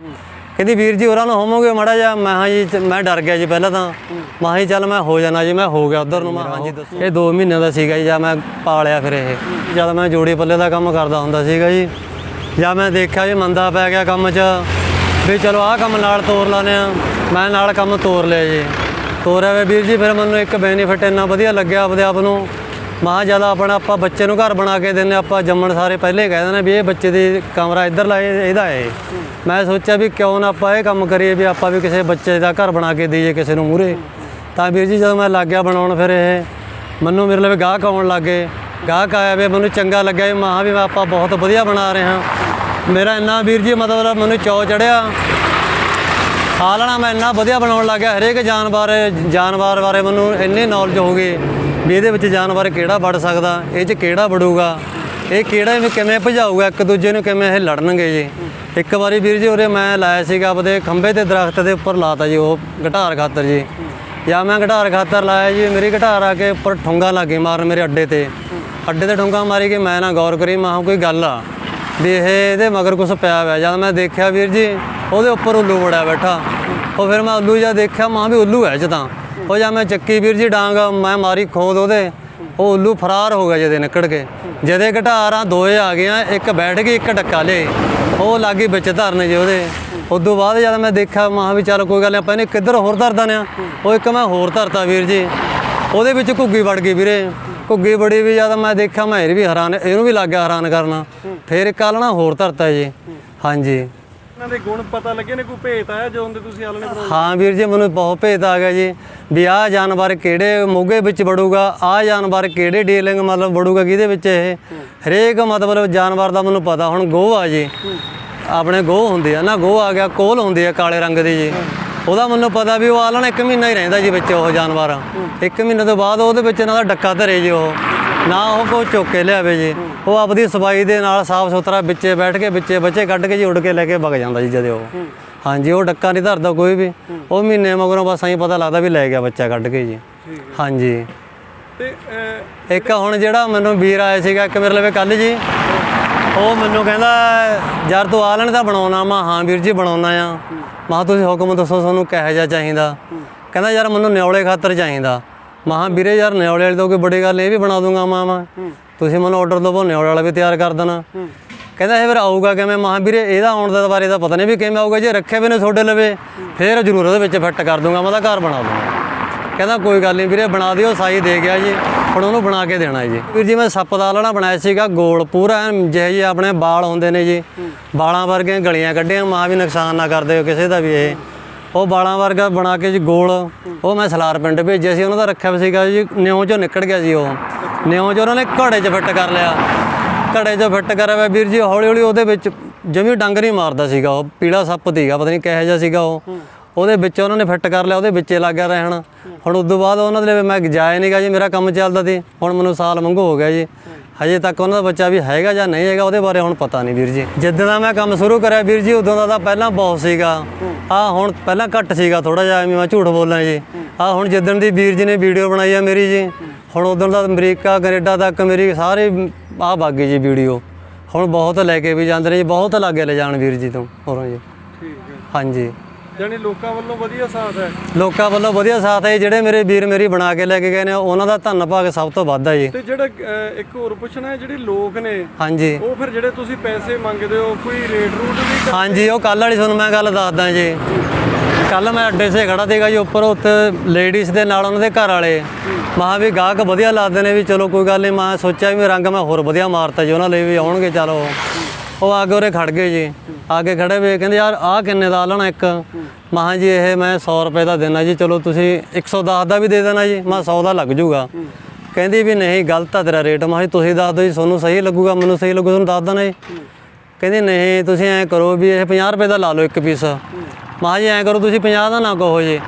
ਕਹਿੰਦੀ ਵੀਰ ਜੀ ਹੋਰਾਂ ਨੂੰ ਹੋਵੋਗੇ ਮਾੜਾ ਜਿਹਾ? ਮੈਂ ਹਾਂ ਜੀ ਮੈਂ ਡਰ ਗਿਆ ਜੀ ਪਹਿਲਾਂ ਤਾਂ। ਮੈਂ ਹਾਂ ਜੀ ਚੱਲ ਮੈਂ ਹੋ ਜਾਣਾ ਜੀ ਮੈਂ ਹੋ ਗਿਆ ਉਧਰ ਨੂੰ। ਮੈਂ ਹਾਂ ਜੀ ਦੱਸੋ। ਇਹ 2 ਮਹੀਨਿਆਂ ਦਾ ਸੀਗਾ ਜੀ ਜਾਂ ਮੈਂ ਪਾਲਿਆ ਫਿਰ ਇਹ। ਜਦ ਮੈਂ ਜੋੜੀ ਪੱਲੇ ਦਾ ਕੰਮ ਕਰਦਾ ਹੁੰਦਾ ਸੀਗਾ ਜੀ। ਜਾਂ ਮੈਂ ਦੇਖਿਆ ਜੀ ਮੰਦਾ ਪੈ ਗਿਆ ਕੰਮ 'ਚ। ਵੀ ਚਲੋ ਆਹ ਕੰਮ ਨਾਲ ਤੋਰ ਲਾਨੇ ਆ ਮੈਂ ਨਾਲ ਕੰਮ ਤੋਰ ਲਿਆ ਜੀ। ਤੋਰਿਆ ਵੀਰ ਜੀ ਫਿਰ ਮੈਨੂੰ ਇੱਕ ਬੈਨੀਫਿਟ ਇੰਨਾ ਵਧੀਆ ਲੱਗਿਆ ਆਪਦੇ ਆਪ ਨੂੰ। ਮਾਂ ਜ਼ਿਆਦਾ ਆਪਣਾ ਆਪਾਂ ਬੱਚੇ ਨੂੰ ਘਰ ਬਣਾ ਕੇ ਦਿੰਨੇ ਆਪਾਂ ਜੰਮਣ ਸਾਰੇ ਪਹਿਲੇ ਕਹਿ ਦਿੰਦੇ ਵੀ ਇਹ ਬੱਚੇ ਦੀ ਕਮਰਾ ਇੱਧਰ ਲਾਏ, ਇਹਦਾ ਹੈ ਮੈਂ ਸੋਚਿਆ ਵੀ ਕਿਉਂ ਨਾ ਆਪਾਂ ਇਹ ਕੰਮ ਕਰੀਏ ਵੀ ਆਪਾਂ ਵੀ ਕਿਸੇ ਬੱਚੇ ਦਾ ਘਰ ਬਣਾ ਕੇ ਦੇਈਏ ਕਿਸੇ ਨੂੰ ਮੂਰੇ ਤਾਂ ਵੀਰ ਜੀ ਜਦੋਂ ਮੈਂ ਲੱਗ ਗਿਆ ਬਣਾਉਣ ਫਿਰ ਇਹ ਮੈਨੂੰ ਮੇਰੇ ਲਈ ਗਾਹਕ ਆਉਣ ਲੱਗੇ ਗਾਹਕ ਆਇਆ ਵੀ ਮੈਨੂੰ ਚੰਗਾ ਲੱਗਿਆ ਵੀ ਮਾਂ ਵੀ ਮੈਂ ਆਪਾਂ ਬਹੁਤ ਵਧੀਆ ਬਣਾ ਰਹੇ ਹਾਂ। ਮੇਰਾ ਇੰਨਾ ਵੀਰ ਜੀ ਮਤਲਬ ਮੈਨੂੰ ਚੌ ਚੜਿਆ। ਹਾਲਣਾ ਮੈਂ ਇੰਨਾ ਵਧੀਆ ਬਣਾਉਣ ਲੱਗਾ ਹਰੇਕ ਜਾਨਵਰ ਜਾਨਵਰ ਬਾਰੇ ਮੈਨੂੰ ਇੰਨੀ ਨੌਲੇਜ ਹੋ ਗਈ। ਵੀ ਇਹਦੇ ਵਿੱਚ ਜਾਨਵਰ ਕਿਹੜਾ ਵੜ ਸਕਦਾ, ਇਹ 'ਚ ਕਿਹੜਾ ਵੜੂਗਾ, ਇਹ ਕਿਹੜਾ ਇਹਨੂੰ ਕਿਵੇਂ ਭਜਾਊਗਾ, ਇੱਕ ਦੂਜੇ ਨੂੰ ਕਿਵੇਂ ਇਹ ਲੜਨਗੇ ਜੀ। ਇੱਕ ਵਾਰੀ ਵੀਰ ਜੀ ਉਰੇ ਮੈਂ ਲਾਇਆ ਸੀਗਾ ਆਪਦੇ ਖੰਭੇ ਤੇ ਦਰਖਤ ਦੇ ਉੱਪਰ ਲਾਤਾ ਜੀ, ਉਹ ਘਟਾਰ ਖਾਤਰ ਜੀ। ਜਾਂ ਮੈਂ ਘਟਾਰ ਖਾਤਰ ਲਾਇਆ ਜੀ, ਮੇਰੀ ਘਟਾਰ ਆ ਕੇ ਉੱਪਰ ਠੁੰਗਾ ਲੱਗੇ ਮਾਰਨ ਮੇਰੇ ਅੱਡੇ ਤੇ। ਅੱਡੇ ਤੇ ਠੁੰਗਾ ਮਾਰੀ ਕਿ ਮੈਂ ਨਾ ਗੌਰ ਕਰੀ, ਮੈਂ ਕੋਈ ਗੱਲ ਆ, ਵੀ ਇਹ ਇਹਦੇ ਮਗਰ ਕੁਝ ਪਿਆ ਹੋਇਆ ਜਦ ਮੈਂ ਦੇਖਿਆ ਵੀਰ ਜੀ, ਉਹਦੇ ਉੱਪਰ ਉੱਲੂ ਬੜਿਆ ਬੈਠਾ। ਉਹ ਫਿਰ ਮੈਂ ਉੱਲੂ ਜਿਹਾ ਦੇਖਿਆ, ਮਾਂ ਵੀ ਉੱਲੂ ਹੈ ਇਹ 'ਚ ਤਾਂ। ਉਹ ਜਾਂ, ਮੈਂ ਚੱਕੀ ਵੀਰ ਜੀ ਡਾਂਗ, ਮੈਂ ਮਾਰੀ ਖੋਦ ਉਹਦੇ। ਉਹ ਉੱਲੂ ਫਰਾਰ ਹੋ ਗਿਆ ਜਦੇ ਨਿਕੜ ਕੇ। ਜਦੇ ਘਟਾਰਾਂ ਦੋਏ ਆ ਗਈਆਂ, ਇੱਕ ਬੈਠ ਗਈ, ਇੱਕ ਡੱਕਾ ਲੇ ਉਹ ਲੱਗੀ ਵਿੱਚ ਧਰਨੇ ਜੇ ਉਹਦੇ। ਉਦੋਂ ਬਾਅਦ ਜਦ ਮੈਂ ਦੇਖਿਆ, ਮਾਂ ਵੀ ਚੱਲ ਕੋਈ ਗੱਲ ਨਹੀਂ ਆਪਾਂ ਇਹਨੇ ਕਿੱਧਰ ਹੋਰ ਧਰਦਾ ਨੇ ਉਹ ਇੱਕ ਮੈਂ ਹੋਰ ਧਰਤਾ ਵੀਰ ਜੀ। ਉਹਦੇ ਵਿੱਚ ਘੁੱਗੀ ਵੜ ਗਈ ਵੀਰੇ। ਘੁੱਗੀ ਬੜੀ ਵੀ ਜਦ ਮੈਂ ਦੇਖਿਆ, ਮੈਂ ਇਹ ਵੀ ਹੈਰਾਨ ਇਹਨੂੰ ਵੀ ਲੱਗ ਗਿਆ ਹੈਰਾਨ ਕਰਨਾ। ਫਿਰ ਇੱਕ ਆਲਣਾ ਹੋਰ ਧਰਤਾ ਜੀ। ਹਾਂਜੀ। ਇਹਨਾਂ ਦੇ ਗੁਣ ਪਤਾ ਲੱਗੇ ਨੇ, ਕੋਈ ਭੇਤ ਆਇਆ ਜਦੋਂ ਦੇ ਤੁਸੀਂ ਆਲਣੇ ਬਣਾਉਂਦੇ? ਹਾਂ ਵੀਰ ਜੀ, ਮੈਨੂੰ ਬਹੁਤ ਭੇਤ ਆ ਗਿਆ ਜੀ ਵੀ ਆਹ ਜਾਨਵਰ ਕਿਹੜੇ ਮੋਗੇ ਵਿੱਚ ਵੜੂਗਾ, ਆਹ ਜਾਨਵਰ ਕਿਹੜੇ ਡੀਲਿੰਗ ਮਤਲਬ ਵੜੂਗਾ, ਕਿਹਦੇ ਵਿੱਚ ਇਹ? ਹਰੇਕ ਮਤਲਬ ਜਾਨਵਰ ਦਾ ਮੈਨੂੰ ਪਤਾ, ਹੁਣ ਗੋ ਆ ਜੀ। ਆਪਣੇ ਗੋਹ ਹੁੰਦੇ ਆ ਨਾ, ਗੋਹ ਆ ਗਿਆ, ਕੋਲ ਹੁੰਦੀ ਆ ਕਾਲੇ ਰੰਗ ਦੀ ਜੀ। ਉਹਦਾ ਮੈਨੂੰ ਪਤਾ ਵੀ ਉਹ ਆਲਣ ਇੱਕ ਮਹੀਨਾ ਹੀ ਰਹਿੰਦਾ ਜੀ ਵਿੱਚ ਉਹ ਜਾਨਵਰ। ਇੱਕ ਮਹੀਨੇ ਤੋਂ ਬਾਅਦ ਉਹਦੇ ਵਿੱਚ ਇਹਨਾਂ ਦਾ ਡੱਕਾ ਧਰੇ ਜੀ ਉਹ। ਨਾ ਉਹ ਕੋ ਚੁੱਕ ਕੇ ਲਿਆਵੇ ਜੀ। ਉਹ ਆਪਦੀ ਸਫ਼ਾਈ ਦੇ ਨਾਲ ਸਾਫ਼ ਸੁਥਰਾ ਵਿੱਚੇ ਬੈਠ ਕੇ ਵਿੱਚੇ ਬੱਚੇ ਕੱਢ ਕੇ ਜੀ ਉੱਡ ਕੇ ਲੈ ਕੇ ਵਗ ਜਾਂਦਾ ਜੀ ਜਦੇ ਉਹ। ਹਾਂਜੀ ਉਹ ਡੱਕਾ ਨਹੀਂ ਧਰਦਾ ਕੋਈ ਵੀ। ਉਹ ਮਹੀਨੇ ਮਗਰੋਂ ਬਸ ਐਂ ਪਤਾ ਲੱਗਦਾ ਵੀ ਲੈ ਗਿਆ ਬੱਚਾ ਕੱਢ ਕੇ ਜੀ। ਹਾਂਜੀ। ਤੇ ਇੱਕ ਹੁਣ ਜਿਹੜਾ ਮੈਨੂੰ ਵੀਰ ਆਇਆ ਸੀਗਾ ਇੱਕ ਮੇਰੇ ਲਵੇ ਕੱਲ ਜੀ। ਉਹ ਮੈਨੂੰ ਕਹਿੰਦਾ ਯਾਰ ਤੂੰ ਆਲਣ ਦਾ ਬਣਾਉਣਾ ਮੈਂ ਹਾਂ ਵੀਰ ਜੀ ਬਣਾਉਣਾ ਆ। ਮੈਂ ਤੁਸੀਂ ਹੁਕਮ ਦੱਸੋ ਤੁਹਾਨੂੰ ਕਿਹੋ ਜਿਹਾ ਚਾਹੀਦਾ? ਕਹਿੰਦਾ ਯਾਰ ਮੈਨੂੰ ਨਿਉਲੇ ਖਾਤਰ ਚਾਹੀਦਾ। ਮੈਂ ਕਿਹਾ ਵੀਰੇ ਯਾਰ ਨਿਉਲੇ ਵਾਲੀ ਤਾਂ ਕੋਈ ਬੜੀ ਗੱਲ ਇਹ ਵੀ ਬਣਾ ਦੂੰਗਾ ਮਾਂ ਮੈਂ। ਤੁਸੀਂ ਮੈਨੂੰ ਆਰਡਰ ਦਵੋ ਨਿਉਲੇ ਵਾਲਾ ਵੀ ਤਿਆਰ ਕਰ ਦੇਣਾ। ਕਹਿੰਦਾ ਇਹ ਫਿਰ ਆਊਗਾ ਕਿਵੇਂ? ਮਾਂ ਵੀਰੇ ਇਹਦਾ ਆਉਣ ਦਾ ਬਾਰੇ ਤਾਂ ਪਤਾ ਨਹੀਂ ਵੀ ਕਿਵੇਂ ਆਊਗਾ ਜੇ ਰੱਖੇ ਵੀ ਨੇ ਤੁਹਾਡੇ ਲਵੇ ਫਿਰ ਜ਼ਰੂਰ ਉਹਦੇ ਵਿੱਚ ਫਿੱਟ ਕਰ ਦੂੰਗਾ ਮੈਂ ਤਾਂ ਘਰ ਬਣਾ ਦੂੰਗਾ। ਕਹਿੰਦਾ ਕੋਈ ਗੱਲ ਨਹੀਂ ਵੀਰੇ ਬਣਾ ਦਿਓ ਸਾਈ ਦੇ ਗਿਆ ਜੀ। ਹੁਣ ਉਹਨੂੰ ਬਣਾ ਕੇ ਦੇਣਾ ਜੀ। ਵੀਰ ਜੀ ਮੈਂ ਸੱਪ ਦਾ ਆਲਣਾ ਬਣਾਇਆ ਸੀਗਾ ਗੋਲ ਪੂਰਾ ਜਿਹੇ ਜਿਹੇ ਆਪਣੇ ਵਾਲ ਹੁੰਦੇ ਨੇ ਜੀ। ਵਾਲਾਂ ਵਰਗੀਆਂ ਗਲੀਆਂ ਕੱਢੀਆਂ ਮਾਂ ਵੀ ਨੁਕਸਾਨ ਨਾ ਕਰਦੇ ਕਿਸੇ ਦਾ ਵੀ ਇਹ। ਉਹ ਬਾਲਾਂ ਵਰਗਾ ਬਣਾ ਕੇ ਜੀ ਗੋਲ, ਉਹ ਮੈਂ ਸਲਾਰ ਪਿੰਡ ਭੇਜਿਆ ਸੀ, ਉਹਨਾਂ ਦਾ ਰੱਖਿਆ ਹੋਇਆ ਸੀਗਾ ਜੀ, ਨਿਉਂ ਚੋਂ ਨਿਕਲ ਗਿਆ ਜੀ ਉਹ। ਨਿਉਂ ਚੋਂ ਉਹਨਾਂ ਨੇ ਘੜੇ 'ਚ ਫਿੱਟ ਕਰ ਲਿਆ। ਘੜੇ 'ਚ ਫਿੱਟ ਕਰਿਆ ਹੋਇਆ ਵੀਰ ਜੀ ਹੌਲੀ ਹੌਲੀ ਉਹਦੇ ਵਿੱਚ ਜਮੀ ਡੰਗ ਨਹੀਂ ਮਾਰਦਾ ਸੀਗਾ ਉਹ, ਪੀਲਾ ਸੱਪ ਸੀਗਾ, ਪਤਾ ਨਹੀਂ ਕਿਹੋ ਜਿਹਾ ਸੀਗਾ ਉਹ। ਉਹਦੇ ਵਿੱਚ ਉਹਨਾਂ ਨੇ ਫਿੱਟ ਕਰ ਲਿਆ ਉਹਦੇ ਵਿੱਚੇ ਲੱਗ ਗਿਆ ਰਹਿਣ। ਹੁਣ ਉਦੋਂ ਬਾਅਦ ਉਹਨਾਂ ਦੇ ਲਈ ਮੈਂ ਜਾਇਆ ਨਹੀਂਗਾ ਜੀ ਮੇਰਾ ਕੰਮ ਚੱਲਦਾ ਸੀ। ਹੁਣ ਮੈਨੂੰ ਸਾਲ ਮੰਗੋ ਹੋ ਗਿਆ ਜੀ। ਹਜੇ ਤੱਕ ਉਹਨਾਂ ਦਾ ਬੱਚਾ ਵੀ ਹੈਗਾ ਜਾਂ ਨਹੀਂ ਹੈਗਾ ਉਹਦੇ ਬਾਰੇ ਹੁਣ ਪਤਾ ਨਹੀਂ ਵੀਰ ਜੀ। ਜਿੱਦਾਂ ਦਾ ਮੈਂ ਕੰਮ ਸ਼ੁਰੂ ਕਰਿਆ ਵੀਰ ਜੀ ਉਦੋਂ ਦਾ ਤਾਂ ਪਹਿਲਾਂ ਬਹੁਤ ਸੀਗਾ। ਆ ਹੁਣ ਪਹਿਲਾਂ ਘੱਟ ਸੀਗਾ ਥੋੜਾ ਜਿਹਾ ਮੈਂ ਝੂਠ ਬੋਲਾਂ ਜੀ। ਆ ਹੁਣ ਜਿੱਦਣ ਦੀ ਵੀਰ ਜੀ ਨੇ ਵੀਡੀਓ ਬਣਾਈ ਆ ਮੇਰੀ ਜੀ ਹੁਣ ਉਦੋਂ ਦਾ ਅਮਰੀਕਾ ਕੈਨੇਡਾ ਤੱਕ ਮੇਰੀ ਸਾਰੇ ਆ ਬਾਗੀ ਜੀ ਵੀਡੀਓ। ਹੁਣ ਬਹੁਤ ਲੈ ਕੇ ਵੀ ਜਾਂਦੇ ਨੇ ਜੀ ਬਹੁਤ ਲਾਗੇ ਲੈ ਜਾਣ ਵੀਰ ਜੀ ਤੋਂ ਹੋਰਾਂ ਜੀ। ਠੀਕ ਹੈ। ਹਾਂਜੀ। ਜਾਨੀ ਲੋਕਾਂ ਵੱਲੋਂ ਵਧੀਆ ਸਾਥ ਹੈ। ਲੋਕਾਂ ਵੱਲੋਂ ਵਧੀਆ ਸਾਥ ਹੈ ਜਿਹੜੇ ਮੇਰੇ ਵੀਰ ਮੇਰੀ ਬਣਾ ਕੇ ਲੈ ਕੇ ਗਏ ਨੇ ਉਹਨਾਂ ਦਾ ਧੰਨਵਾਦ ਸਭ ਤੋਂ ਵੱਧ ਹੈ ਜੀ। ਤੇ ਜਿਹੜਾ ਅਹ, ਇੱਕ ਹੋਰ ਪੁੱਛਣਾ ਹੈ ਜਿਹੜੇ ਲੋਕ ਨੇ ਹਾਂਜੀ। ਉਹ ਫਿਰ ਜਿਹੜੇ ਤੁਸੀਂ ਪੈਸੇ ਮੰਗਦੇ ਹੋ ਕੋਈ ਰੇਟ ਰੂਟ ਵੀ ਕਰ- ਹਾਂਜੀ ਉਹ ਕੱਲ ਵਾਲੀ ਤੁਹਾਨੂੰ ਮੈਂ ਗੱਲ ਦੱਸਦਾ ਜੀ। ਕੱਲ ਮੈਂ ਅੱਡੇ 'ਤੇ ਖੜਾ ਸੀਗਾ ਜੀ ਉੱਪਰ ਉੱਥੇ ਲੇਡੀਜ਼ ਦੇ ਨਾਲ ਉਹਨਾਂ ਦੇ ਘਰ ਵਾਲੇ। ਮਾਂ ਵੀ ਗਾਹਕ ਵਧੀਆ ਲੱਗਦੇ ਨੇ ਵੀ ਚਲੋ ਕੋਈ ਗੱਲ ਨਹੀਂ ਮੈਂ ਸੋਚਿਆ ਵੀ ਰੰਗ ਮੈਂ ਹੋਰ ਵਧੀਆ ਮਾਰਤਾ ਜੀ ਉਹਨਾਂ ਲਈ ਵੀ ਆਉਣਗੇ ਚਲੋ। ਉਹ ਆ ਕੇ ਉਰੇ ਖੜ ਗਏ ਜੀ। ਆ ਕੇ ਖੜੇ ਵੇ, ਕਹਿੰਦੇ ਯਾਰ ਆਹ ਕਿੰਨੇ ਦਾ ਲੈਣਾ ਇੱਕ? ਮਾਂ ਜੀ ਇਹ ਮੈਂ 100 ਰੁਪਏ ਦਾ ਦੇਣਾ ਜੀ, ਚਲੋ ਤੁਸੀਂ 110 ਦਾ ਵੀ ਦੇ ਦੇਣਾ ਜੀ, ਮੈਂ 100 ਦਾ ਲੱਗ ਜੂਗਾ। ਕਹਿੰਦੀ ਵੀ ਨਹੀਂ, ਗਲਤ ਆ ਤੇਰਾ ਰੇਟ, ਮੈਂ ਕਿਹਾ ਤੁਸੀਂ ਦੱਸ ਦਿਓ ਜੀ, ਤੁਹਾਨੂੰ ਸਹੀ ਲੱਗੂਗਾ, ਮੈਨੂੰ ਸਹੀ ਲੱਗੂ ਤੁਹਾਨੂੰ ਦੱਸ ਦੇਣਾ ਜੀ। ਕਹਿੰਦੀ ਨਹੀਂ, ਤੁਸੀਂ ਐਂ ਕਰੋ ਵੀ ਇਹ 50 ਰੁਪਏ ਦਾ ਲਾ ਲਓ ਇੱਕ ਪੀਸ। ਮਾਂ ਜੀ ਐਂ ਕਰੋ, ਤੁਸੀਂ 50 ਦਾ ਨਾ ਕਹੋ ਜੀ।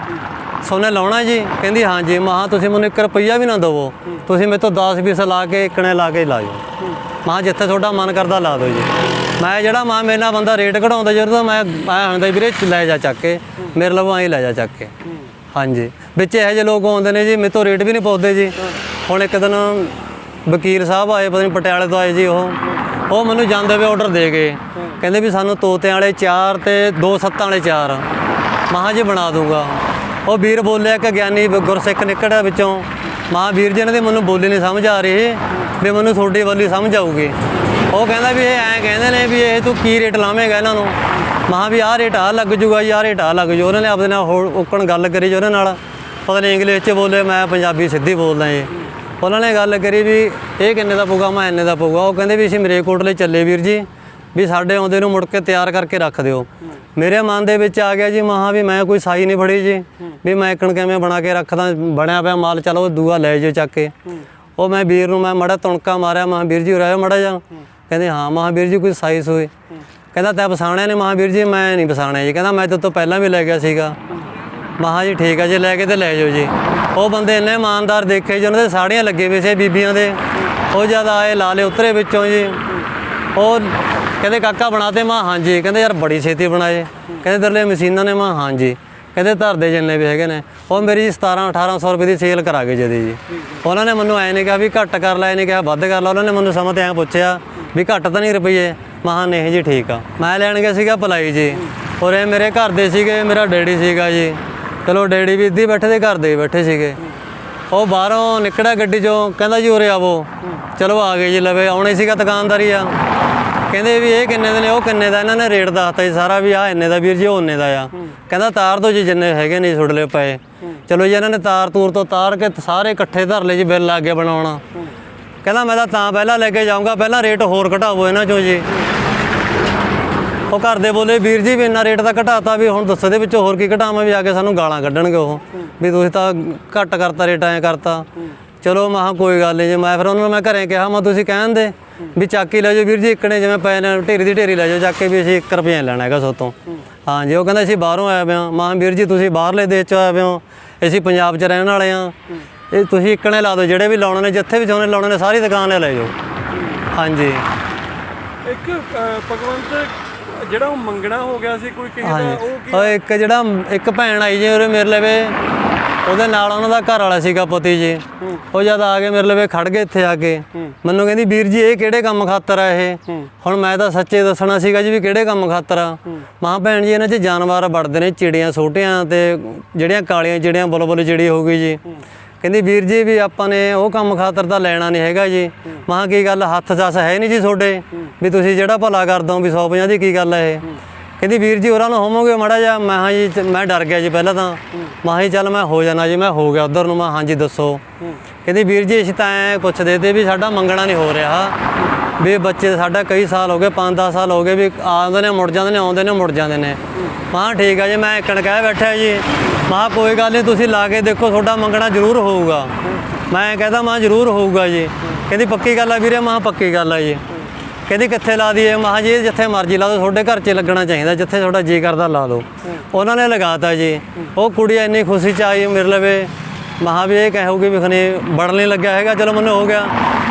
ਸੋਨੇ ਲਾਉਣਾ ਜੀ। ਕਹਿੰਦੀ ਹਾਂ ਜੀ, ਮਾਂ ਤੁਸੀਂ ਮੈਨੂੰ 1 ਰੁਪਈਆ ਵੀ ਨਾ ਦਿਵੋ। ਤੁਸੀਂ ਮੇਰੇ ਤੋਂ 10 ਪੀਸ ਲਾ ਕੇ ਇੱਕਣੇ ਲਾ ਕੇ ਲਾ ਜਾਓ ਮਾਂ ਜਿੱਥੇ ਤੁਹਾਡਾ ਮਨ ਕਰਦਾ ਲਾ ਦਿਓ ਜੀ। ਮੈਂ ਜਿਹੜਾ ਮਾਂ ਮੇਰੇ ਨਾਲ ਬੰਦਾ ਰੇਟ ਘਟਾਉਂਦਾ ਜਦੋਂ ਮੈਂ ਮੈਂ ਹੁੰਦਾ ਵੀਰੇ ਲੈ ਜਾ ਚੱਕ ਕੇ, ਮੇਰੇ ਲਵੋਂ ਆਈ ਲੈ ਜਾ ਚੱਕ ਕੇ। ਹਾਂਜੀ। ਵਿੱਚ ਇਹੋ ਜਿਹੇ ਲੋਕ ਆਉਂਦੇ ਨੇ ਜੀ, ਮੇਰੇ ਤੋਂ ਰੇਟ ਵੀ ਨਹੀਂ ਪਾਉਂਦੇ ਜੀ। ਹੁਣ ਇੱਕ ਦਿਨ ਵਕੀਲ ਸਾਹਿਬ ਆਏ, ਪਤਾ ਨਹੀਂ ਪਟਿਆਲੇ ਤੋਂ ਆਏ ਜੀ ਉਹ। ਉਹ ਮੈਨੂੰ ਜਾਂਦੇ ਵੇ ਆਰਡਰ ਦੇ ਗਏ ਕਹਿੰਦੇ ਵੀ ਸਾਨੂੰ ਤੋਤਿਆਂ ਵਾਲੇ ਚਾਰ ਤੇ ਦੋ ਸੱਤਾਂ ਵਾਲੇ ਚਾਰ। ਮਹਾਂ ਜੀ ਬਣਾ ਦੂੰਗਾ ਉਹ ਵੀਰ ਬੋਲਿਆ ਕਿ ਗਿਆਨੀ ਗੁਰਸਿੱਖ ਨਿਕੜਿਆ ਵਿੱਚੋਂ। ਮਹਾਂ ਵੀਰ ਜੀ, ਇਹਨਾਂ ਦੀ ਮੈਨੂੰ ਬੋਲੀ ਨਹੀਂ ਸਮਝ ਆ ਰਹੀ। ਵੀ ਮੈਨੂੰ ਤੁਹਾਡੀ ਬੋਲੀ ਸਮਝ ਆਊਗੀ। ਉਹ ਕਹਿੰਦਾ ਵੀ ਇਹ ਐਂ ਕਹਿੰਦੇ ਨੇ ਵੀ ਇਹ ਤੂੰ ਕੀ ਰੇਟ ਲਾਵੇਂਗਾ ਇਹਨਾਂ ਨੂੰ? ਮਹਾਂ ਵੀ ਆਹ ਰੇਟ ਆ ਲੱਗ ਜੂਗਾ ਜੀ, ਆਹ ਰੇਟ ਆ ਲੱਗ ਜੂ। ਉਹਨਾਂ ਨੇ ਆਪਦੇ ਨਾਲ ਹੋਰ ਉੱਕਣ ਗੱਲ ਕਰੀ ਜੀ ਉਹਨਾਂ ਨਾਲ। ਪਤਾ ਨਹੀਂ ਇੰਗਲਿਸ਼ 'ਚ ਬੋਲੇ, ਮੈਂ ਪੰਜਾਬੀ ਸਿੱਧੀ ਬੋਲਦਾ ਜੀ। ਉਹਨਾਂ ਨੇ ਗੱਲ ਕਰੀ ਵੀ ਇਹ ਕਿੰਨੇ ਦਾ ਪਊਗਾ, ਮੈਂ ਇੰਨੇ ਦਾ ਪਊਗਾ। ਉਹ ਕਹਿੰਦੇ ਵੀ ਅਸੀਂ ਮਰੇਕੋਟਲੇ ਚੱਲੇ ਵੀਰ ਜੀ, ਵੀ ਸਾਡੇ ਆਉਂਦੇ ਨੂੰ ਮੁੜ ਕੇ ਤਿਆਰ ਕਰਕੇ ਰੱਖ ਦਿਓ। ਮੇਰੇ ਮਨ ਦੇ ਵਿੱਚ ਆ ਗਿਆ ਜੀ ਮਹਾ ਵੀ ਮੈਂ ਕੋਈ ਸਾਈ ਨਹੀਂ ਫੜੀ ਜੀ, ਵੀ ਮੈਂ ਇੱਕਣ ਕਿਵੇਂ ਬਣਾ ਕੇ ਰੱਖਦਾ, ਬਣਿਆ ਪਿਆ ਮਾਲ, ਚਲੋ ਦੂਆ ਲੈ ਜਾਓ ਚੱਕ ਕੇ। ਉਹ ਮੈਂ ਵੀਰ ਨੂੰ, ਮੈਂ ਮੜਾ ਤੁਣਕਾ ਮਾਰਿਆ ਮਹਾ ਵੀਰ ਜੀ ਉਰਾਇਓ ਮੜਾ ਜਾ ਕਹਿੰਦੇ ਹਾਂ ਮਹਾ ਵੀਰ ਜੀ ਕੋਈ ਸਾਈਜ਼ ਹੋਏ। ਕਹਿੰਦਾ ਤੈਂ ਪਸਾਣਿਆ ਨੇ ਮਹਾ ਵੀਰ ਜੀ ਮੈਂ ਨਹੀਂ ਪਸਾਣਿਆ ਜੀ। ਕਹਿੰਦਾ ਮੈਂ ਤੇ ਤੋਂ ਪਹਿਲਾਂ ਵੀ ਲੈ ਗਿਆ ਸੀਗਾ। ਮਹਾ ਜੀ ਠੀਕ ਆ ਜੀ ਲੈ ਕੇ ਤੇ ਲੈ ਜਾਓ ਜੀ। ਉਹ ਬੰਦੇ ਇੰਨੇ ਇਮਾਨਦਾਰ ਦੇਖੇ ਜੀ ਉਹਨਾਂ ਦੇ ਸਾੜੀਆਂ ਲੱਗੇ ਵੇ ਸੀ ਬੀਬੀਆਂ ਦੇ। ਉਹ ਜਦ ਆਏ ਲਾਲੇ ਉਤਰੇ ਵਿੱਚੋਂ ਜੀ। ਉਹ ਕਹਿੰਦੇ ਕਾਕਾ ਬਣਾਤੇ? ਮਾਂ ਹਾਂਜੀ। ਕਹਿੰਦੇ ਯਾਰ ਬੜੀ ਛੇਤੀ ਬਣਾਏ। ਕਹਿੰਦੇ ਤੇਰੇ ਲਈ ਮਸ਼ੀਨਾਂ ਨੇ। ਮਾਂ ਹਾਂਜੀ। ਕਹਿੰਦੇ ਧਰਦੇ ਜਿੰਨੇ ਵੀ ਹੈਗੇ ਨੇ। ਉਹ ਮੇਰੀ ਜੀ 17 1800 ਰੁਪਏ ਦੀ ਸੇਲ ਕਰਾ ਕੇ ਜਦੀ ਜੀ। ਉਹਨਾਂ ਨੇ ਮੈਨੂੰ ਐ ਨਹੀਂ ਕਿਹਾ ਵੀ ਘੱਟ ਕਰ ਲੈ ਨਹੀਂ ਕਿਹਾ ਵੱਧ ਕਰ ਲੈ। ਉਹਨਾਂ ਨੇ ਮੈਨੂੰ ਸਮਾਂ ਤੇ ਐਂ ਪੁੱਛਿਆ ਵੀ ਘੱਟ ਤਾਂ ਨਹੀਂ ਰੁਪਈਏ। ਮਹਾ ਨਹੀਂ ਜੀ ਠੀਕ ਆ। ਮੈਂ ਲੈਣ ਗਿਆ ਸੀਗਾ ਪਲਾਈ ਜੀ। ਔਰ ਇਹ ਮੇਰੇ ਘਰ ਦੇ ਸੀਗੇ ਮੇਰਾ ਡੈਡੀ ਸੀਗਾ ਜੀ। ਚਲੋ ਡੈਡੀ ਵੀ ਇੱਦੀ ਬੈਠੇ ਦੇ ਘਰ ਦੇ ਬੈਠੇ ਸੀਗੇ। ਉਹ ਬਾਹਰੋਂ ਨਿਕੜਾ ਗੱਡੀ ਚੋਂ ਕਹਿੰਦਾ ਜੀ ਉਰੇ ਆਵੋ। ਚਲੋ ਆ ਗਏ ਜੀ ਲਵੇ ਆਉਣੇ ਸੀਗਾ ਦੁਕਾਨਦਾਰੀ ਆ। ਕਹਿੰਦੇ ਵੀ ਇਹ ਕਿੰਨੇ ਦੇ ਨੇ ਉਹ ਕਿੰਨੇ ਦਾ ਇਹਨਾਂ ਨੇ ਰੇਟ ਦੱਸਤਾ ਜੀ ਸਾਰਾ ਵੀ ਆ ਇੰਨੇ ਦਾ ਵੀਰ ਜੀ ਉਹ ਉਹਨੇ ਦਾ ਆ। ਕਹਿੰਦਾ ਤਾਰ ਦੋ ਜੀ ਜਿੰਨੇ ਹੈਗੇ ਨੇ ਛੁੱਟ ਲਏ ਪਏ। ਚਲੋ ਜੀ ਇਹਨਾਂ ਨੇ ਤਾਰ ਤੂਰ ਤੋਂ ਤਾਰ ਕੇ ਸਾਰੇ ਇਕੱਠੇ ਧਰ ਲਏ ਜੀ ਬਿੱਲ ਲੱਗ ਗਿਆ ਬਣਾਉਣਾ। ਕਹਿੰਦਾ ਮੈਂ ਤਾਂ ਤਾਂ ਪਹਿਲਾਂ ਲੈ ਕੇ ਜਾਊਂਗਾ ਪਹਿਲਾਂ ਰੇਟ ਹੋਰ ਘਟਾਵੋ ਇਹਨਾਂ ਚੋਂ ਜੀ। ਉਹ ਘਰ ਦੇ ਬੋਲੇ ਵੀਰ ਜੀ ਵੀ ਇੰਨਾ ਰੇਟ ਤਾਂ ਘਟਾਤਾ ਵੀ ਹੁਣ ਦੱਸੋ ਦੇ ਵਿੱਚੋਂ ਹੋਰ ਕੀ ਘਟਾਵਾਂ ਵੀ ਆ ਕੇ ਸਾਨੂੰ ਗਾਲਾਂ ਕੱਢਣਗੇ ਉਹ। ਵੀ ਤੁਸੀਂ ਤਾਂ ਘੱਟ ਕਰਤਾ ਰੇਟ ਐਂ ਕਰਤਾ। ਚਲੋ ਮੈਂ ਕਿਹਾ ਕੋਈ ਗੱਲ ਨਹੀਂ ਜੀ ਮੈਂ ਫਿਰ ਉਹਨਾਂ ਨੂੰ ਮੈਂ ਘਰੇ ਕਿਹਾ ਮੈਂ ਤੁਸੀਂ ਕਹਿਣ ਦੇ ਵੀ ਚੱਕ ਹੀ ਲੈ ਜਾਓ ਵੀਰ ਜੀ ਇੱਕਣੇ ਜਿਵੇਂ ਪਏ ਨੇ ਢੇਰੀ ਦੀ ਢੇਰੀ ਲੈ ਜਾਓ ਚੱਕ ਕੇ ਵੀ ਅਸੀਂ 1 ਰੁਪਏ ਲੈਣਾ ਹੈਗਾ ਸੋਤੋਂ। ਹਾਂ ਜੀ ਉਹ ਕਹਿੰਦਾ ਅਸੀਂ ਬਾਹਰੋਂ ਆਏ ਹਾਂ। ਮਾਂ ਵੀਰ ਜੀ ਤੁਸੀਂ ਬਾਹਰਲੇ ਦੇਸ਼ ਚੋਂ ਆਏ ਹੋ ਅਸੀਂ ਪੰਜਾਬ 'ਚ ਰਹਿਣ ਵਾਲੇ ਆ ਇਹ ਤੁਸੀਂ ਇੱਕਣੇ ਲਾ ਦਿਓ ਜਿਹੜੇ ਵੀ ਲਾਉਣੇ ਨੇ ਜਿੱਥੇ ਵੀ ਚਾਹੁੰਦੇ ਲਾਉਣੇ ਨੇ ਸਾਰੀ ਦੁਕਾਨ 'ਤੇ ਲੈ ਜਾਓ। ਹਾਂਜੀ। ਇੱਕ ਭਗਵੰਤ ਜਿਹੜਾ ਉਹ ਮੰਗਣਾ ਹੋ ਗਿਆ ਸੀ ਕੋਈ ਕਿਸੇ ਦਾ ਉਹ ਕੀ ਇੱਕ ਜਿਹੜਾ ਇੱਕ ਭੈਣ ਆਈ ਜੀ ਉਹਰੇ ਮੇਰੇ ਲਵੇ। ਉਹਦੇ ਨਾਲ ਉਹਨਾਂ ਦਾ ਘਰ ਵਾਲਾ ਸੀਗਾ ਪਤੀ ਜੀ। ਉਹ ਜਦ ਆ ਕੇ ਮੇਰੇ ਲਵੇ ਖੜ ਗਏ ਇੱਥੇ ਆ ਕੇ। ਮੈਨੂੰ ਕਹਿੰਦੀ ਵੀਰ ਜੀ ਇਹ ਕਿਹੜੇ ਕੰਮ ਖਾਤਰ ਆ ਇਹ? ਹੁਣ ਮੈਂ ਤਾਂ ਸੱਚੇ ਦੱਸਣਾ ਸੀਗਾ ਜੀ ਵੀ ਕਿਹੜੇ ਕੰਮ ਖਾਤਰ ਆ। ਮਾਂ ਭੈਣ ਜੀ ਇਹਨਾਂ 'ਚ ਜਾਨਵਰ ਵੜਦੇ ਨੇ ਚਿੜੀਆਂ ਛੋਟੀਆਂ ਤੇ ਜਿਹੜੀਆਂ ਕਾਲੀਆਂ ਚਿੜੀਆਂ ਬੁਲਬੁਲ ਚਿੜੀ ਹੋ ਗਈ ਜੀ। ਕਹਿੰਦੀ ਵੀਰ ਜੀ ਵੀ ਆਪਾਂ ਨੇ ਉਹ ਕੰਮ ਖਾਤਰ ਤਾਂ ਲੈਣਾ ਨਹੀਂ ਹੈਗਾ ਜੀ। ਮਾਂ ਕੀ ਗੱਲ ਹੱਥ ਜਸ ਹੈ ਨਹੀਂ ਜੀ ਤੁਹਾਡੇ? ਵੀ ਤੁਸੀਂ ਜਿਹੜਾ ਭਲਾ ਕਰਦਾ ਹੋ ਵੀ 150 ਦੀ ਕੀ ਗੱਲ ਹੈ ਇਹ? ਕਹਿੰਦੀ ਵੀਰ ਜੀ ਉਹਨਾਂ ਨੂੰ ਹੋਵੋਗੇ ਮੜਾ ਜਾ ਮੈਂ ਹਾਂ ਜੀ ਮੈਂ ਡਰ ਗਿਆ ਜੀ ਪਹਿਲਾਂ ਤਾਂ। ਮਾਂ ਜੀ ਚੱਲ ਮੈਂ ਹੋ ਜਾਣਾ ਜੀ ਮੈਂ ਹੋ ਗਿਆ ਉਧਰ ਨੂੰ। ਮੈਂ ਹਾਂ ਜੀ ਦੱਸੋ। ਕਹਿੰਦੀ ਵੀਰ ਜੀ ਅਸੀਂ ਤਾਂ ਐ ਪੁੱਛਦੇ ਤੇ ਵੀ ਸਾਡਾ ਮੰਗਣਾ ਨਹੀਂ ਹੋ ਰਿਹਾ। ਵੀ ਬੱਚੇ ਸਾਡਾ ਕਈ ਸਾਲ ਹੋ ਗਏ 5-10 ਸਾਲ ਹੋ ਗਏ ਵੀ ਆਉਂਦੇ ਨੇ ਮੁੜ ਜਾਂਦੇ ਨੇ ਆਉਂਦੇ ਨੇ ਮੁੜ ਜਾਂਦੇ ਨੇ। ਮਾਂ ਠੀਕ ਆ ਜੀ ਮੈਂ ਇੱਕਣ ਕਹਿ ਬੈਠਾ ਜੀ। ਮਾਂ ਕੋਈ ਗੱਲ ਨਹੀਂ ਤੁਸੀਂ ਲਾ ਕੇ ਦੇਖੋ ਤੁਹਾਡਾ ਮੰਗਣਾ ਜ਼ਰੂਰ ਹੋਊਗਾ। ਮੈਂ ਕਹਿੰਦਾ ਮਾਂ ਜ਼ਰੂਰ ਹੋਊਗਾ ਜੀ। ਕਹਿੰਦੀ ਪੱਕੀ ਗੱਲ ਆ ਵੀਰੇ ਮਾਂ ਪੱਕੀ ਗੱਲ ਆ ਜੀ। ਕਹਿੰਦੀ ਕਿੱਥੇ ਲਾ ਦਈਏ? ਮਾਂ ਜੀ ਜਿੱਥੇ ਮਰਜ਼ੀ ਲਾ ਦਿਓ ਤੁਹਾਡੇ ਘਰ 'ਚ ਲੱਗਣਾ ਚਾਹੀਦਾ ਜਿੱਥੇ ਤੁਹਾਡਾ ਜੀ ਕਰਦਾ ਲਾ ਦਿਓ ਉਹਨਾਂ ਨੇ ਲਗਾਤਾ ਜੀ। ਉਹ ਕੁੜੀ ਇੰਨੀ ਖੁਸ਼ੀ 'ਚ ਆਈ ਮੇਰੇ ਲਵੇ। ਮਹਾ ਵੀ ਇਹ ਕਹੋਗੇ ਵੀ ਖਨੇ ਬੜਨ ਨਹੀਂ ਲੱਗਿਆ ਹੈਗਾ। ਚਲੋ ਮੈਨੂੰ ਹੋ ਗਿਆ।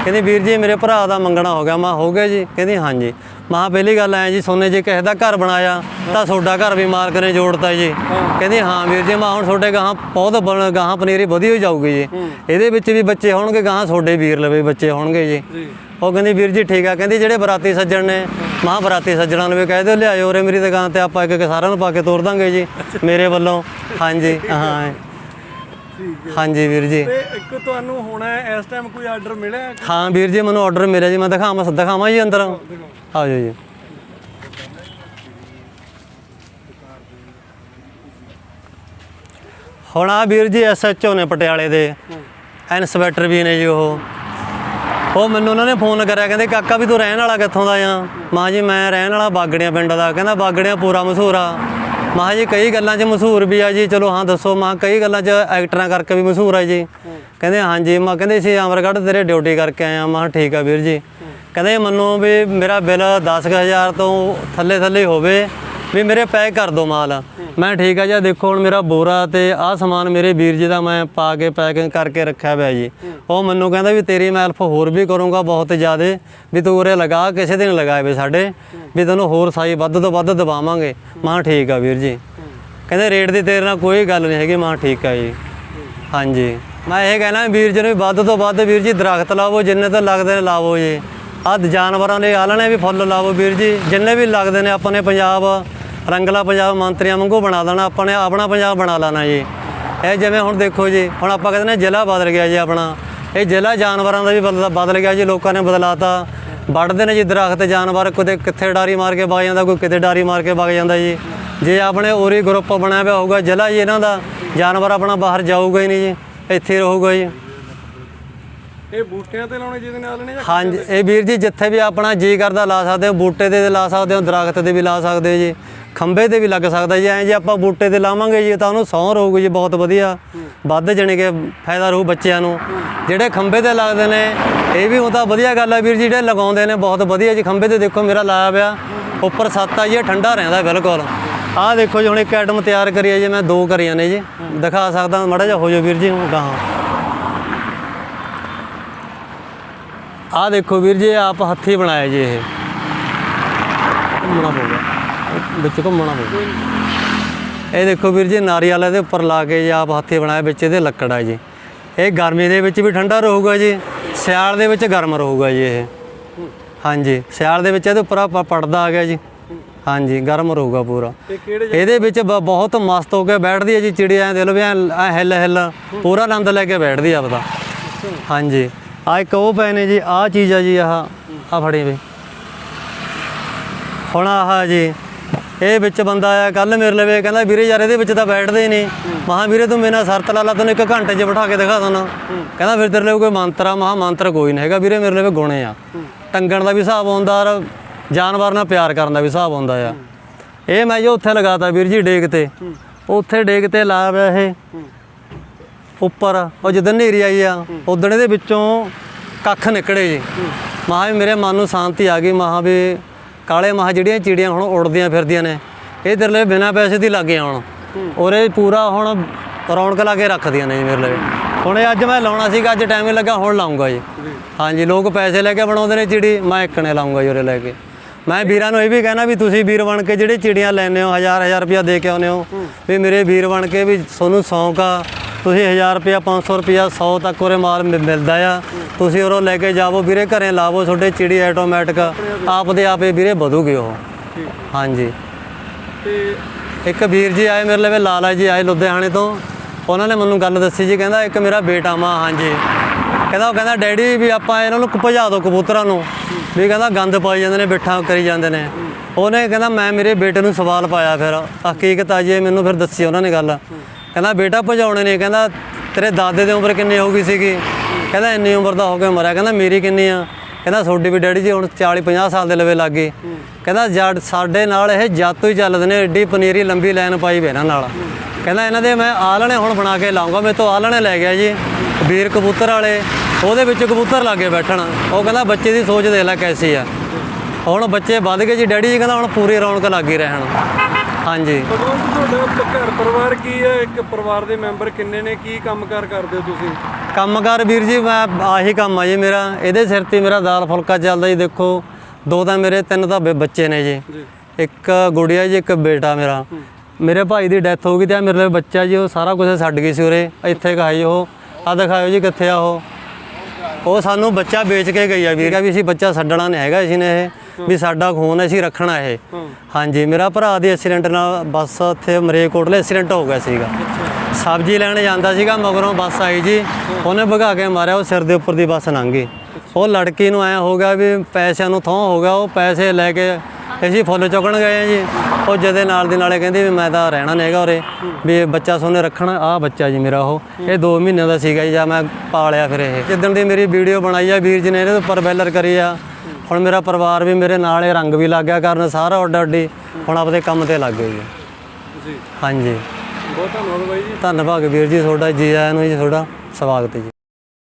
ਕਹਿੰਦੀ ਵੀਰ ਜੀ ਮੇਰੇ ਭਰਾ ਦਾ ਮੰਗਣਾ ਹੋ ਗਿਆ। ਮਾਂ ਹੋ ਗਿਆ ਜੀ। ਕਹਿੰਦੀ ਹਾਂਜੀ। ਮਾਂ ਪਹਿਲੀ ਗੱਲ ਐ ਜੀ ਸੋਨੇ ਜੇ ਕਿਸੇ ਦਾ ਘਰ ਬਣਾਇਆ ਤਾਂ ਤੁਹਾਡਾ ਘਰ ਵੀ ਮਾਲਕ ਨੇ ਜੋੜਤਾ ਜੀ। ਕਹਿੰਦੀ ਹਾਂ ਵੀਰ ਜੀ ਮਾਂ ਹੁਣ ਤੁਹਾਡੇ ਗਾਹਾਂ ਬਹੁਤ ਬਣ ਗਾਹਾਂ ਪਨੀਰੀ ਵਧੀ ਹੋਈ ਜਾਊਗੀ ਜੀ। ਇਹਦੇ ਵਿੱਚ ਵੀ ਬੱਚੇ ਹੋਣਗੇ ਗਾਹਾਂ ਤੁਹਾਡੇ ਵੀਰ ਲਵੇ ਬੱਚੇ ਹੋਣਗੇ ਜੀ। ਉਹ ਕਹਿੰਦੀ ਵੀਰ ਜੀ ਠੀਕ ਆ। ਕਹਿੰਦੀ ਜਿਹੜੇ ਬਰਾਤੀ ਸੱਜਣ ਨੇ ਮਾਂ ਬਰਾਤੀ ਸੱਜਣਾਂ ਨੂੰ ਵੀ ਕਹਿ ਦਿਓ ਲਿਆਇਓ ਉਰੇ ਮੇਰੀ ਦੁਕਾਨ ਤੇ ਆਪਾਂ ਇੱਕ ਇੱਕ ਸਾਰਿਆਂ ਨੂੰ ਪਾ ਕੇ ਤੋਰ ਦਾਂਗੇ ਜੀ ਮੇਰੇ ਵੱਲੋਂ। ਹਾਂਜੀ ਹਾਂ। ਹਾਂਜੀ ਵੀਰ ਜੀ। ਤੇ ਇੱਕ ਤੁਹਾਨੂੰ ਹੁਣ ਇਸ ਟਾਈਮ ਕੋਈ ਆਰਡਰ ਮਿਲਿਆ? ਹਾਂ ਵੀਰ ਜੀ ਮੈਨੂੰ ਆਰਡਰ ਮਿਲਿਆ ਜੀ। ਮੈਂ ਦਿਖਾਵਾਂ ਦਿਖਾਵਾਂ ਜੀ ਅੰਦਰ। ਆ ਜਾਓ ਜੀ। ਹੁਣ ਆ ਵੀਰ ਜੀ ਐਸਐਚਓ ਨੇ ਪਟਿਆਲੇ ਦੇ। ਇਨਸਪੈਕਟਰ ਵੀ ਨੇ ਜੀ ਉਹ। ਉਹ ਮੈਨੂੰ ਉਹਨਾਂ ਨੇ ਫੋਨ ਕਰਿਆ, ਕਹਿੰਦੇ ਕਾਕਾ ਵੀ ਤੂੰ ਰਹਿਣ ਵਾਲਾ ਕਿੱਥੋਂ ਦਾ ਆ? ਮਾਂ ਜੀ, ਮੈਂ ਰਹਿਣ ਵਾਲਾ ਬਾਗੜਿਆਂ ਪਿੰਡ ਦਾ। ਕਹਿੰਦਾ ਬਾਗੜਿਆਂ ਪੂਰਾ ਮਸ਼ਹੂਰ ਆ। ਮਾਂ ਜੀ, ਕਈ ਗੱਲਾਂ 'ਚ ਮਸ਼ਹੂਰ ਵੀ ਆ ਜੀ। ਚਲੋ ਹਾਂ, ਦੱਸੋ ਮਾਂ, ਕਈ ਗੱਲਾਂ 'ਚ ਐਕਟਰਾਂ ਕਰਕੇ ਵੀ ਮਸ਼ਹੂਰ ਆ ਜੀ। ਕਹਿੰਦੇ, ਹਾਂਜੀ ਮਾਂ, ਕਹਿੰਦੇ ਸੀ ਅਮਰਗੜ੍ਹ ਤੇਰੇ ਡਿਊਟੀ ਕਰਕੇ ਆਏ ਆ। ਮਾਂ ਠੀਕ ਆ ਵੀਰ ਜੀ। ਕਹਿੰਦੇ, ਮੈਨੂੰ ਵੀ ਮੇਰਾ ਬਿੱਲ 10000 ਤੋਂ ਥੱਲੇ ਥੱਲੇ ਹੋਵੇ। ਵੀ ਮੇਰੇ ਪੈਕ ਕਰ ਦੋ ਮਾਲ। ਮੈਂ ਠੀਕ ਆ ਜੀ ਦੇਖੋ ਹੁਣ ਮੇਰਾ ਬੋਰਾ ਤੇ ਆਹ ਸਮਾਨ ਮੇਰੇ ਵੀਰ ਜੀ ਦਾ ਮੈਂ ਪਾ ਕੇ ਪੈਕਿੰਗ ਕਰਕੇ ਰੱਖਿਆ ਹੋਇਆ ਜੀ। ਉਹ ਮੈਨੂੰ ਕਹਿੰਦਾ ਵੀ ਤੇਰੀ ਮੈਂ ਹੈਲਪ ਹੋਰ ਵੀ ਕਰੂੰਗਾ ਬਹੁਤ ਜ਼ਿਆਦੇ ਵੀ ਤੂੰ ਉਰੇ ਲਗਾ ਕਿਸੇ ਦਿਨ ਲਗਾਏ ਵੇ ਸਾਡੇ ਵੀ ਤੈਨੂੰ ਹੋਰ ਸਾਈ ਵੱਧ ਤੋਂ ਵੱਧ ਦਵਾਵਾਂਗੇ। ਮਾਂ ਠੀਕ ਆ ਵੀਰ ਜੀ। ਕਹਿੰਦੇ ਰੇਟ ਦੀ ਤੇਰੇ ਨਾਲ ਕੋਈ ਗੱਲ ਨਹੀਂ ਹੈਗੀ ਮਾਂ ਠੀਕ ਆ ਜੀ। ਹਾਂਜੀ। ਮੈਂ ਇਹ ਕਹਿਣਾ ਵੀਰ ਜੀ ਨੂੰ ਵੀ ਵੱਧ ਤੋਂ ਵੱਧ ਵੀਰ ਜੀ ਦਰਖਤ ਲਾਵੋ ਜਿੰਨੇ ਤੋਂ ਲੱਗਦੇ ਨੇ ਲਾਵੋ ਜੀ। ਆਹ ਜਾਨਵਰਾਂ ਦੇ ਆਲਣੇ ਵੀ ਫੁੱਲ ਲਾਵੋ ਵੀਰ ਜੀ ਜਿੰਨੇ ਵੀ ਲੱਗਦੇ ਨੇ ਆਪਣੇ ਪੰਜਾਬ ਰੰਗਲਾ ਪੰਜਾਬ ਮੰਤਰੀਆਂ ਵਾਂਗੂ ਬਣਾ ਦੇਣਾ ਆਪਾਂ ਨੇ ਆਪਣਾ ਪੰਜਾਬ ਬਣਾ ਲੈਣਾ ਜੀ। ਇਹ ਜਿਵੇਂ ਹੁਣ ਦੇਖੋ ਜੀ ਹੁਣ ਆਪਾਂ ਕਹਿੰਦੇ ਨੇ ਜ਼ਿਲ੍ਹਾ ਬਦਲ ਗਿਆ ਜੀ ਆਪਣਾ। ਇਹ ਜ਼ਿਲ੍ਹਾ ਜਾਨਵਰਾਂ ਦਾ ਵੀ ਬਦਲ ਗਿਆ ਜੀ ਲੋਕਾਂ ਨੇ ਬਦਲਾਤਾ। ਵੱਢਦੇ ਨੇ ਜੀ ਦਰਖਤ ਜਾਨਵਰ ਕਿਤੇ ਕਿੱਥੇ ਡਾਰੀ ਮਾਰ ਕੇ ਵਗ ਜਾਂਦਾ ਕੋਈ ਕਿਤੇ ਡਾਰੀ ਮਾਰ ਕੇ ਵਗ ਜਾਂਦਾ ਜੀ। ਜੇ ਆਪਣੇ ਉਰੀ ਗਰੁੱਪ ਬਣਿਆ ਹੋਇਆ ਹੋਊਗਾ ਜ਼ਿਲ੍ਹਾ ਜੀ ਇਹਨਾਂ ਦਾ ਜਾਨਵਰ ਆਪਣਾ ਬਾਹਰ ਜਾਊਗਾ ਹੀ ਨਹੀਂ ਜੀ ਇੱਥੇ ਰਹੂਗਾ ਜੀ। ਇਹ ਬੂਟਿਆਂ ਤੇ ਲਾਉਣੇ ਜਿਹਦੇ ਨਾਲ ਨੇ ਜਾਂ ਹਾਂਜੀ ਇਹ ਵੀਰ ਜੀ ਜਿੱਥੇ ਵੀ ਆਪਣਾ ਜੀ ਕਰਦਾ ਲਾ ਸਕਦੇ ਹੋ ਬੂਟੇ ਤੇ ਲਾ ਸਕਦੇ ਹੋ ਦਰਖਤ ਤੇ ਵੀ ਲਾ ਸਕਦੇ ਹੋ ਜੀ। ਖੰਭੇ ਤੇ ਵੀ ਲੱਗ ਸਕਦਾ ਜੀ, ਐਂ ਜੇ ਆਪਾਂ ਬੂਟੇ ਤੇ ਲਾਵਾਂਗੇ ਜੀ, ਤਾਂ ਉਹਨੂੰ ਸੌਂ ਰਹੂਗੀ ਜੀ, ਬਹੁਤ ਵਧੀਆ। ਵੱਧ ਜਾਣੀ ਕਿ ਫਾਇਦਾ ਰਹੂ ਬੱਚਿਆਂ ਨੂੰ। ਜਿਹੜੇ ਖੰਭੇ ਤੇ ਲੱਗਦੇ ਨੇ, ਇਹ ਵੀ ਉਹ ਤਾਂ ਵਧੀਆ ਗੱਲ ਹੈ ਵੀਰ ਜੀ, ਜਿਹੜੇ ਲਗਾਉਂਦੇ ਨੇ, ਬਹੁਤ ਵਧੀਆ ਜੀ। ਖੰਭੇ ਤੇ ਦੇਖੋ ਮੇਰਾ ਲਾਇਆ ਪਿਆ, ਉੱਪਰ ਸੱਤ ਆ ਜੀ ਠੰਡਾ ਰਹਿੰਦਾ ਬਿਲਕੁਲ। ਆਹ ਦੇਖੋ ਜੀ, ਹੁਣ ਇੱਕ ਆਈਟਮ ਤਿਆਰ ਕਰੀ ਹੈ ਜੀ, ਮੈਂ ਦੋ ਕਰੀਆਂ ਨੇ ਜੀ। ਦਿਖਾ ਸਕਦਾ, ਮਾੜਾ ਜਿਹਾ ਹੋ ਜਾਓ ਵੀਰ ਜੀ, ਹੁਣ ਗਾਹਾਂ ਆਹ ਦੇਖੋ ਵੀਰ ਜੀ ਆਪ ਹੱਥੀ ਬਣਾਇਆ ਜੀ ਇਹ। ਘੁੰਮਣਾ ਪਊਗਾ ਵਿੱਚ ਘੁੰਮਣਾ ਪਊਗਾ ਇਹ ਦੇਖੋ ਵੀਰ ਜੀ ਨਾਰੀਅਲ ਇਹਦੇ ਉੱਪਰ ਲਾ ਕੇ ਜੀ ਆਪ ਹੱਥੀ ਬਣਾਇਆ ਵਿੱਚ ਇਹਦੇ ਲੱਕੜ ਆ ਜੀ। ਇਹ ਗਰਮੀ ਦੇ ਵਿੱਚ ਵੀ ਠੰਡਾ ਰਹੂਗਾ ਜੀ ਸਿਆਲ ਦੇ ਵਿੱਚ ਗਰਮ ਰਹੂਗਾ ਜੀ ਇਹ। ਹਾਂਜੀ ਸਿਆਲ ਦੇ ਵਿੱਚ ਇਹਦੇ ਉੱਪਰ ਆ ਪੜਦਾ ਆ ਗਿਆ ਜੀ। ਹਾਂਜੀ ਗਰਮ ਰਹੂਗਾ ਪੂਰਾ। ਇਹਦੇ ਵਿੱਚ ਬਹੁਤ ਮਸਤ ਹੋ ਕੇ ਬੈਠਦੀ ਹੈ ਜੀ ਚਿੜੀਆਂ ਦੇ ਲੋ ਵੀ ਹਿੱਲ ਹਿੱਲ ਪੂਰਾ ਆਨੰਦ ਲੈ ਕੇ ਬੈਠਦੀ ਆ ਆਪਦਾ। ਹਾਂਜੀ ਆ ਇੱਕ ਉਹ ਨੇ ਜੀ ਆਹ ਚੀਜ਼ ਆ ਜੀ ਆਹ ਆ ਫੜੀ ਵੇ। ਹੁਣ ਆਹ ਜੀ ਇਹ ਵਿੱਚ ਬੰਦਾ ਆਇਆ ਕੱਲ ਮੇਰੇ ਲਵੇ ਕਹਿੰਦਾ ਵੀਰੇ ਯਾਰ ਇਹਦੇ ਵਿੱਚ ਤਾਂ ਬੈਠਦੇ ਹੀ ਨਹੀਂ। ਮਹਾ ਵੀਰੇ ਤੂੰ ਮੇਰਾ ਸਰਤ ਲਾ ਲਾ, ਤੈਨੂੰ ਇੱਕ ਘੰਟੇ 'ਚ ਬਿਠਾ ਕੇ ਦਿਖਾ ਦਣਾ ਕਹਿੰਦਾ ਫਿਰ ਤੇਰੇ ਲਈ ਕੋਈ ਮੰਤਰ ਆ? ਮਹਾ ਮੰਤਰ ਕੋਈ ਨਹੀਂ ਹੈਗਾ, ਵੀਰੇ ਮੇਰੇ ਲਵੇ ਗੁਣੇ ਆ। ਟੰਗਣ ਦਾ ਵੀ ਹਿਸਾਬ ਆਉਂਦਾ ਔਰ ਜਾਨਵਰ ਨਾਲ ਪਿਆਰ ਕਰਨ ਦਾ ਵੀ ਹਿਸਾਬ ਆਉਂਦਾ ਆ। ਇਹ ਮੈਂ ਜੋ ਉੱਥੇ ਲਗਾਤਾ ਵੀਰ ਜੀ ਡੇਕ ਤੇ, ਉੱਥੇ ਡੇਕ ਤੇ ਲਾ ਪਿਆ ਇਹ। ਉੱਪਰ, ਉਹ ਜਦੋਂ ਹਨੇਰੀ ਆਈ ਆ, ਉਦਣ ਇਹਦੇ ਵਿੱਚੋਂ ਕੱਖ ਨਿਕੜੇ ਜੀ। ਮਹਾ ਵੀ ਮੇਰੇ ਮਨ ਨੂੰ ਸ਼ਾਂਤੀ ਆ ਗਈ ਮਹਾ ਵੀ ਕਾਲੇ ਮਹਾ ਜਿਹੜੀਆਂ ਚਿੜੀਆਂ ਹੁਣ ਉੜਦੀਆਂ ਫਿਰਦੀਆਂ ਨੇ ਇਹ ਤੇਰੇ ਲਈ ਬਿਨਾਂ ਪੈਸੇ ਦੀ ਲੱਗੇ ਹੁਣ ਔਰੇ ਪੂਰਾ ਹੁਣ ਰੌਣਕ ਲਾ ਕੇ ਰੱਖਦੀਆਂ ਨੇ ਮੇਰੇ ਲਈ। ਹੁਣ ਅੱਜ ਮੈਂ ਲਾਉਣਾ ਸੀਗਾ ਅੱਜ ਟਾਈਮ ਲੱਗਾ ਹੁਣ ਲਾਉਂਗਾ ਜੀ। ਹਾਂਜੀ ਲੋਕ ਪੈਸੇ ਲੈ ਕੇ ਬਣਾਉਂਦੇ ਨੇ ਚਿੜੀ ਮੈਂ ਇੱਕਣੇ ਲਾਉਂਗਾ ਜੀ ਉਰੇ ਲੈ ਕੇ। ਮੈਂ ਵੀਰਾਂ ਨੂੰ ਇਹ ਵੀ ਕਹਿਣਾ ਵੀ ਤੁਸੀਂ ਵੀਰ ਬਣ ਕੇ ਜਿਹੜੇ ਚਿੜੀਆਂ ਲੈਂਦੇ ਹੋ ਹਜ਼ਾਰ ਹਜ਼ਾਰ ਰੁਪਇਆ ਦੇ ਕੇ ਆਉਂਦੇ ਹੋ। ਵੀ ਮੇਰੇ ਵੀਰ ਬਣ ਕੇ ਵੀ ਤੁਹਾਨੂੰ ਸ਼ੌਂਕ ਆ ਤੁਸੀਂ 1000 ਰੁਪਇਆ 500 ਰੁਪਇਆ 100 ਤੱਕ ਉਰੇ ਮਾਲ ਮਿ- ਮਿਲਦਾ ਆ। ਤੁਸੀਂ ਉਰੋਂ ਲੈ ਕੇ ਜਾਵੋ ਵੀਰੇ ਘਰੇ ਲਾਵੋ ਤੁਹਾਡੇ ਚਿੜੀ ਆਟੋਮੈਟਿਕ ਆਪ ਦੇ ਆਪੇ ਵੀਰੇ ਵਧੂਗੀ ਉਹ। ਹਾਂਜੀ। ਤੇ ਇੱਕ ਵੀਰ ਜੀ ਆਏ ਮੇਰੇ ਲਵੇ ਲਾਲਾ ਜੀ ਆਏ ਲੁਧਿਆਣੇ ਤੋਂ। ਉਹਨਾਂ ਨੇ ਮੈਨੂੰ ਗੱਲ ਦੱਸੀ ਜੀ ਕਹਿੰਦਾ ਇੱਕ ਮੇਰਾ ਬੇਟਾ ਮਾ ਹਾਂਜੀ। ਕਹਿੰਦਾ ਉਹ ਕਹਿੰਦਾ ਡੈਡੀ ਵੀ ਆਪਾਂ ਇਹਨਾਂ ਨੂੰ ਭਜਾ ਦਿਓ ਕਬੂਤਰਾਂ ਨੂੰ। ਵੀ ਕਹਿੰਦਾ ਗੰਦ ਪਾਈ ਜਾਂਦੇ ਨੇ ਬਿੱਠਾ ਕਰੀ ਜਾਂਦੇ ਨੇ। ਉਹਨੇ ਕਹਿੰਦਾ ਮੈਂ ਮੇਰੇ ਬੇਟੇ ਨੂੰ ਸਵਾਲ ਪਾਇਆ ਫਿਰ। ਹਕੀਕਤ ਆ ਜੀ ਮੈਨੂੰ ਫਿਰ ਦੱਸੀ ਉਹਨਾਂ ਨੇ ਗੱਲ। ਕਹਿੰਦਾ, ਬੇਟਾ, ਭਜਾਉਣੇ ਨੇ। ਕਹਿੰਦਾ, ਤੇਰੇ ਦਾਦੇ ਦੀ ਉਮਰ ਕਿੰਨੀ ਹੋ ਗਈ ਸੀਗੀ? ਕਹਿੰਦਾ, ਇੰਨੀ ਉਮਰ ਦਾ ਹੋ ਕੇ ਮਰਿਆ। ਕਹਿੰਦਾ, ਮੇਰੀ ਕਿੰਨੀ ਆ? ਕਹਿੰਦਾ, ਤੁਹਾਡੀ ਵੀ ਡੈਡੀ ਜੀ ਹੁਣ 40 50 ਸਾਲ ਦੇ ਲਵੇ ਲੱਗ ਗਏ। ਕਹਿੰਦਾ ਜਦ ਸਾਡੇ ਨਾਲ ਇਹ ਜਾਤੋਂ ਹੀ ਚੱਲਦੇ ਨੇ। ਏਡੀ ਪਨੀਰੀ ਲੰਬੀ ਲਾਈਨ ਪਾਈ ਵੇ ਇਹਨਾਂ ਨਾਲ। ਕਹਿੰਦਾ, ਇਹਨਾਂ ਦੇ ਮੈਂ ਆਲਣੇ ਹੁਣ ਬਣਾ ਕੇ ਲਾਉਂਗਾ। ਮੇਰੇ ਤੋਂ ਆਲਣੇ ਲੈ ਗਿਆ ਜੀ, ਵੀਰ ਕਬੂਤਰ ਵਾਲੇ। ਉਹਦੇ ਵਿੱਚ ਕਬੂਤਰ ਲਾਗੇ ਬੈਠਣ। ਉਹ ਕਹਿੰਦਾ, ਬੱਚੇ ਦੀ ਸੋਚ ਦੇਖ ਲੈ ਕੈਸੀ ਆ। ਹੁਣ ਬੱਚੇ ਵੱਧ ਗਏ ਜੀ। ਡੈਡੀ ਜੀ ਕਹਿੰਦਾ, ਹੁਣ ਪੂਰੀ ਰੌਣਕ ਲੱਗੀ ਰਹਿਣ। ਹਾਂਜੀ। ਭਗਵੰਤ ਤੁਹਾਡਾ ਘਰ ਪਰਿਵਾਰ ਕੀ ਹੈ? ਇੱਕ ਪਰਿਵਾਰ ਦੇ ਮੈਂਬਰ ਕਿੰਨੇ ਨੇ? ਕੀ ਕੰਮਕਾਰ ਕਰਦੇ ਹੋ ਤੁਸੀਂ? ਕੰਮਕਾਰ ਵੀਰ ਜੀ ਮੈਂ ਆਹੀ ਕੰਮ ਆ ਜੀ ਮੇਰਾ। ਇਹਦੇ ਸਿਰ ਤੇ ਮੇਰਾ ਦਾਲ ਫੁਲਕਾ ਚੱਲਦਾ ਜੀ ਦੇਖੋ। ਦੋ ਤਾਂ ਮੇਰੇ ਤਿੰਨ ਤਾਂ ਬੱਚੇ ਨੇ ਜੀ। ਇੱਕ ਗੁੜੀਆ ਜੀ ਇੱਕ ਬੇਟਾ ਮੇਰਾ। ਮੇਰੇ ਭਾਈ ਦੀ ਡੈਥ ਹੋ ਗਈ ਤੇ ਮੇਰੇ ਲਈ ਬੱਚਾ ਜੀ ਉਹ ਸਾਰਾ ਕੁਝ ਛੱਡ ਗਈ ਸੀ ਉਰੇ। ਇੱਥੇ ਖਾਈ ਉਹ। ਆ ਦਿਖਾਇਓ ਜੀ ਕਿੱਥੇ ਆ ਉਹ। ਉਹ ਸਾਨੂੰ ਬੱਚਾ ਵੇਚ ਕੇ ਗਈ ਆ ਵੀਰ। ਵੀ ਅਸੀਂ ਬੱਚਾ ਛੱਡਣਾ ਨਹੀਂ ਹੈਗਾ ਅਸੀਂ ਨੇ ਇਹ। ਵੀ ਸਾਡਾ ਖੂਨ ਅਸੀਂ ਰੱਖਣਾ ਇਹ। ਹਾਂਜੀ ਮੇਰਾ ਭਰਾ ਦੀ ਐਕਸੀਡੈਂਟ ਨਾਲ ਬੱਸ ਉੱਥੇ ਮਰੇਕੋਟਲੇ ਐਕਸੀਡੈਂਟ ਹੋ ਗਿਆ ਸੀਗਾ। ਸਬਜ਼ੀ ਲੈਣ ਜਾਂਦਾ ਸੀਗਾ ਮਗਰੋਂ ਬੱਸ ਆਈ ਜੀ। ਉਹਨੇ ਭਗਾ ਕੇ ਮਾਰਿਆ ਉਹ ਸਿਰ ਦੇ ਉੱਪਰ ਦੀ ਬੱਸ ਲੰਘ ਗਈ। ਉਹ ਲੜਕੀ ਨੂੰ ਐ ਹੋ ਗਿਆ ਵੀ ਪੈਸਿਆਂ ਨੂੰ ਥੋਂ ਹੋ ਗਿਆ ਉਹ ਪੈਸੇ ਲੈ ਕੇ ਅਸੀਂ ਫੁੱਲ ਚੁੱਕਣ ਗਏ ਆ ਜੀ। ਉਹ ਜਦੇ ਨਾਲ ਦੀ ਨਾਲੇ ਕਹਿੰਦੀ ਵੀ ਮੈਂ ਤਾਂ ਰਹਿਣਾ ਨਹੀਂ ਹੈਗਾ ਉਰੇ ਵੀ ਬੱਚਾ ਸੋਨੇ ਰੱਖਣਾ ਆ ਬੱਚਾ ਜੀ ਮੇਰਾ ਉਹ। ਇਹ 2 ਮਹੀਨੇ ਦਾ ਸੀਗਾ ਜੀ ਜਾਂ ਮੈਂ ਪਾਲਿਆ ਫਿਰ ਇਹ। ਜਿੱਦਣ ਦੀ ਮੇਰੀ ਵੀਡੀਓ ਬਣਾਈ ਆ ਵੀਰ ਜੀ ਨੇ ਇਹਦੇ ਉੱਪਰ ਬੈਲਰ ਕਰੀ ਆ ਹੁਣ ਮੇਰਾ ਪਰਿਵਾਰ ਵੀ ਮੇਰੇ ਨਾਲ ਇਹ ਰੰਗ ਵੀ ਲੱਗ ਗਿਆ ਕਰਨ ਸਾਰਾ ਉੱਡ ਅੱਡੀ ਹੁਣ ਆਪਦੇ ਕੰਮ ਤੇ ਲੱਗ ਗਏ ਜੀ। ਜੀ। ਹਾਂਜੀ। ਬਹੁਤ ਧੰਨਵਾਦ ਬਾਈ ਜੀ। ਧੰਨਵਾਦ ਵੀਰ ਜੀ ਤੁਹਾਡਾ ਜੀ ਆਇਆਂ ਨੂੰ ਜੀ ਤੁਹਾਡਾ ਸਵਾਗਤ ਹੈ ਜੀ।